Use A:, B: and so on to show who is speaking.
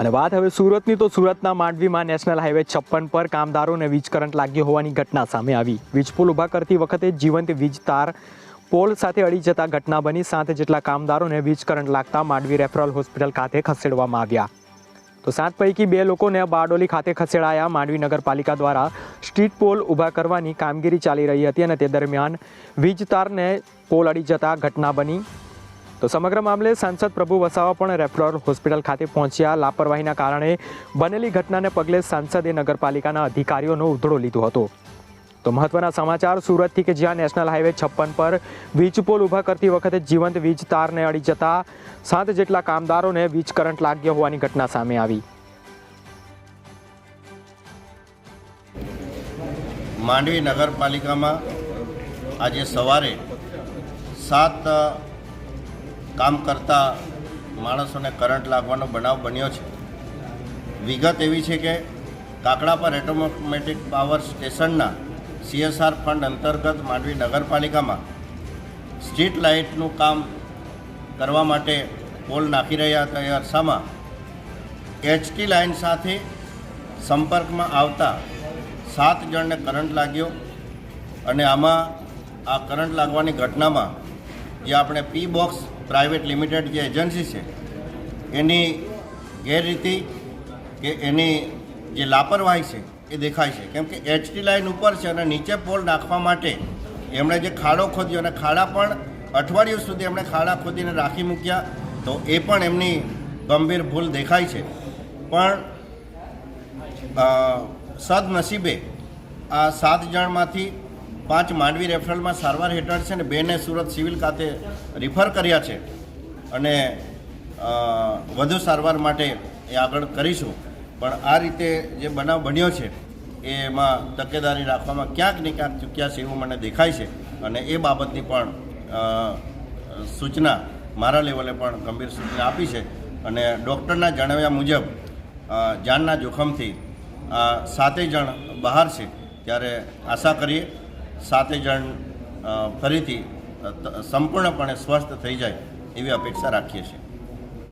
A: અને વાત હવે સુરતની, તો સુરતના માંડવીમાં નેશનલ હાઈવે છપ્પન પર કામદારોને વીજ કરંટ લાગ્યો હોવાની ઘટના સામે આવી. વીજ પુલ ઊભા કરતી વખતે જીવંત વીજ તાર પોલ સાથે અડી જતા ઘટના બની. સાત જેટલા કામદારોને વીજ કરંટ લાગતા માંડવી રેફરલ હોસ્પિટલ ખાતે ખસેડવામાં આવ્યા. તો સાત પૈકી બે લોકોને બારડોલી ખાતે ખસેડાયા. માંડવી નગરપાલિકા દ્વારા સ્ટ્રીટ પોલ ઊભા કરવાની કામગીરી ચાલી રહી હતી અને તે દરમિયાન વીજ તારને પોલ અડી જતા ઘટના બની. તો સમગ્ર મામલે સાંસદ પ્રભુ વસાવા પણ રેફરલ હોસ્પિટલ ખાતે પહોંચ્યા. લાપરવાહીના કારણે બનેલી ઘટનાને પગલે સાંસદે નગરપાલિકાના અધિકારીઓનો ઉધડો લીધો હતો. તો મહત્વના સમાચાર, સુરતથી કે જ્યાં નેશનલ હાઈવે છપ્પન પર વીજ પોલ ઊભા કરતી વખતે જીવંત વીજ તારને અડી જતા સાત જેટલા કામદારોને વીજ કરંટ લાગ્યો હોવાની ઘટના સામે આવી.
B: માંડવી નગરપાલિકામાં આજે સવારે સાત કામ કરતા માણસોને કરંટ લાગવાનો બનાવ બન્યો છે. વિગત એવી છે કે કાકડા પર એટોમેટિક પાવર સ્ટેશનના સીએસઆર ફંડ અંતર્ગત માંડવી નગરપાલિકામાં સ્ટ્રીટ લાઇટનું કામ કરવા માટે પોલ નાખી રહ્યા હતા. એ અરસામાં એચટી લાઇન સાથે સંપર્કમાં આવતા સાત જણને કરંટ લાગ્યો અને આમાં આ કરંટ લાગવાની ઘટનામાં જે આપણે પી બોક્સ પ્રાઇવેટ લિમિટેડ જે એજન્સી છે, એની ગેરરીતિ કે એની જે લાપરવાહી છે એ દેખાય છે. કેમ કે એચટી લાઇન ઉપર છે અને નીચે પોલ નાખવા માટે એમણે જે ખાડો ખોદ્યો અને ખાડા પણ અઠવાડિયું સુધી એમણે ખાડા ખોદીને રાખી મૂક્યા, તો એ પણ એમની ગંભીર ભૂલ દેખાય છે. પણ સદનસીબે આ સાત જણમાંથી પાંચ માંડવી રેફરલમાં સારવાર હેઠળ છે ને બેને સુરત સિવિલ ખાતે રિફર કર્યા છે. અને વધુ સારવાર માટે એ આગળ કરીશું. પણ આ રીતે જે બનાવ બન્યો છે, એમાં તકેદારી રાખવામાં ક્યાંક ને ક્યાંક ચૂક્યા છે એવું મને દેખાય છે. અને એ બાબતની પણ સૂચના મારા લેવલે પણ ગંભીર સૂચના આપી છે. અને ડૉક્ટરના જણાવ્યા મુજબ જાનના જોખમથી સાતેય જણ બહાર છે. ત્યારે આશા કરીએ સાતેય જણ ફરીથી સંપૂર્ણપણે સ્વસ્થ થઈ જાય એવી અપેક્ષા રાખીએ છીએ.